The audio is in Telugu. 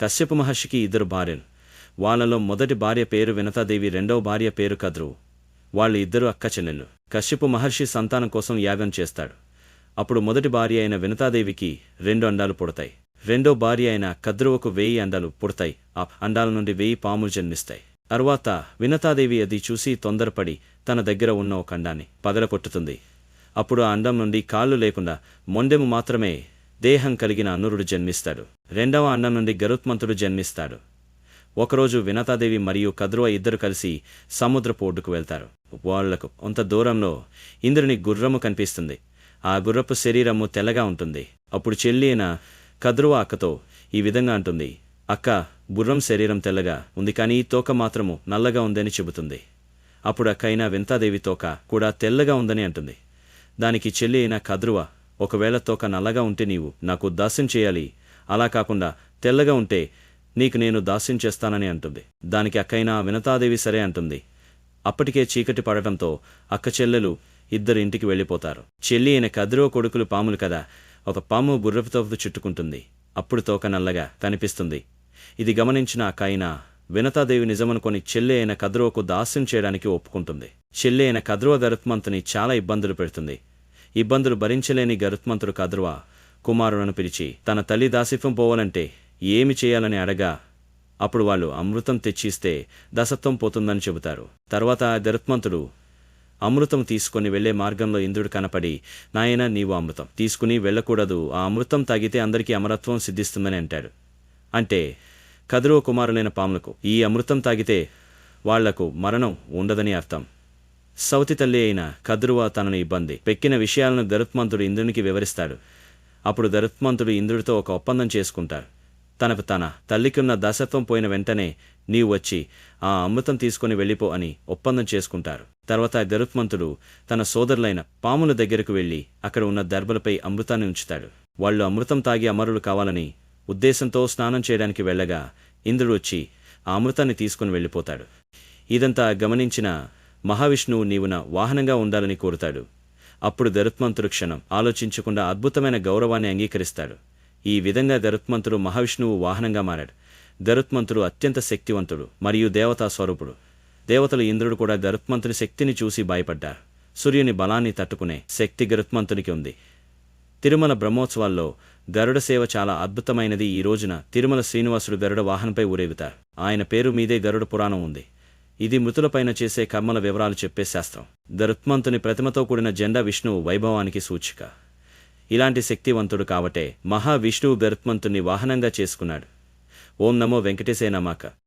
కశ్యప మహర్షికి ఇద్దరు భార్యలు. వాళ్ళలో మొదటి భార్య పేరు వినతాదేవి రెండవ భార్య పేరు కద్రువు వాళ్ళు ఇద్దరు అక్క చెల్లెళ్ళు. కశ్యపు మహర్షి సంతానం కోసం యాగం చేస్తాడు. అప్పుడు మొదటి భార్య అయిన వినతాదేవికి రెండు అండాలు పుడతాయి. రెండో భార్య అయిన కద్రువకు వెయ్యి అండాలు పుడతాయి. ఆ అండాల నుండి వెయ్యి పాములు జన్మిస్తాయి. తరువాత వినతాదేవి అది చూసి తొందరపడి తన దగ్గర ఉన్న ఒక అండాన్ని పగలకొట్టుతుంది అప్పుడు ఆ అండం నుండి కాళ్ళు లేకుండా మొండెము మాత్రమే దేహం కలిగిన అనురుడు జన్మిస్తాడు. రెండవ అన్నం నుండి గరుత్మంతుడు జన్మిస్తాడు. ఒకరోజు వినతాదేవి మరియు కద్రువ ఇద్దరు కలిసి సముద్రపు ఒడ్డుకు వెళ్తారు. వాళ్ళకు కొంత దూరంలో ఇంద్రుని గుర్రము కనిపిస్తుంది. ఆ గుర్రపు శరీరము తెల్లగా ఉంటుంది. అప్పుడు చెల్లి అయిన కద్రువ అక్కతో ఈ విధంగా అంటుంది. అక్క గుర్రం శరీరం తెల్లగా ఉంది కానీ ఈ తోక మాత్రము నల్లగా ఉందని చెబుతుంది. అప్పుడు అక్కైనా వింతాదేవి తోక కూడా తెల్లగా ఉందని అంటుంది. దానికి చెల్లి అయిన కద్రువ ఒకవేళ తోక నల్లగా ఉంటే నీవు నాకు దాస్యం చేయాలి. అలా కాకుండా తెల్లగా ఉంటే నీకు నేను దాస్యం చేస్తానని అంటుంది. దానికి అక్కైనా వినతాదేవి సరే అంటుంది. అప్పటికే చీకటి పడటంతో అక్క చెల్లెలు ఇద్దరు ఇంటికి వెళ్ళిపోతారు. చెల్లి అయిన కదిరో కొడుకులు పాములు కదా ఒక పాము గుర్రపుతో చుట్టుకుంటుంది. అప్పుడు తోక నల్లగా కనిపిస్తుంది. ఇది గమనించిన అక్కయినా వినతాదేవి నిజమనుకొని చెల్లె అయిన కద్రోకు దాస్యం చేయడానికి ఒప్పుకుంటుంది. చెల్లె అయిన కద్రువ గరుత్మంతుని చాలా ఇబ్బందులు పెడుతుంది. ఇబ్బందులు భరించలేని గరుత్మంతుడు కద్రువ. కుమారులను పిలిచి తన తల్లి దాసిత్వం పోవాలంటే ఏమి చేయాలని అడగా. అప్పుడు వాళ్ళు అమృతం తెచ్చిస్తే దసత్వం పోతుందని చెబుతారు. తర్వాత గరుత్మంతుడు అమృతం తీసుకొని వెళ్ళే మార్గంలో ఇంద్రుడు కనపడి నాయన నీవు అమృతం తీసుకుని వెళ్ళకూడదు. ఆ అమృతం తాగితే అందరికీ అమరత్వం సిద్ధిస్తుందని అంటాడు. అంటే కదురో కుమారులైన పాములకు ఈ అమృతం తాగితే వాళ్ళకు మరణం ఉండదని అర్థం. సౌతి తల్లి అయిన కదురువ తనను ఇబ్బంది. పెక్కిన విషయాలను గరుత్మంతుడు ఇంద్రునికి వివరిస్తాడు. అప్పుడు గరుత్మంతుడు ఇంద్రుడితో ఒక ఒప్పందం చేసుకుంటారు తనకు తన తల్లికున్న దాసత్వం పోయిన వెంటనే నీవు వచ్చి ఆ అమృతం తీసుకుని వెళ్ళిపో అని ఒప్పందం చేసుకుంటారు. తర్వాత గరుత్మంతుడు తన సోదరులైన పాముల దగ్గరకు వెళ్ళి అక్కడ ఉన్న దర్భలపై అమృతాన్ని ఉంచుతాడు. వాళ్ళు అమృతం తాగి అమరులు కావాలని ఉద్దేశంతో స్నానం చేయడానికి వెళ్ళగా ఇంద్రుడు వచ్చి ఆ అమృతాన్ని తీసుకుని వెళ్ళిపోతాడు. ఇదంతా గమనించిన మహావిష్ణువు నీవు నా వాహనంగా ఉండాలని కోరుతాడు. అప్పుడు గరుత్మంతుడు క్షణం ఆలోచించకుండా అద్భుతమైన గౌరవాన్ని అంగీకరిస్తాడు. ఈ విధంగా గరుత్మంతుడు మహావిష్ణువు వాహనంగా మారాడు. గరుత్మంతుడు అత్యంత శక్తివంతుడు మరియు దేవతా స్వరూపుడు. దేవతలు ఇంద్రుడు కూడా గరుత్మంతుని శక్తిని చూసి భయపడ్డారు. సూర్యుని బలాన్ని తట్టుకునే శక్తి గరుత్మంతునికి ఉంది. తిరుమల బ్రహ్మోత్సవాల్లో గరుడ సేవ చాలా అద్భుతమైనది. ఈ రోజున తిరుమల శ్రీనివాసుడు గరుడ వాహనంపై ఊరేగుతారు. ఆయన పేరు మీదే గరుడ పురాణం ఉంది. ఇది మృతులపైన చేసే కర్మల వివరాలు చెప్పే శాస్త్రం. ధరుత్మంతుని ప్రతిమతో కూడిన జెండా విష్ణువు వైభవానికి సూచిక. ఇలాంటి శక్తివంతుడు కాబట్టే మహావిష్ణువు ధరుత్మంతుని వాహనంగా చేసుకున్నాడు. ఓం నమో వెంకటేశే నమాక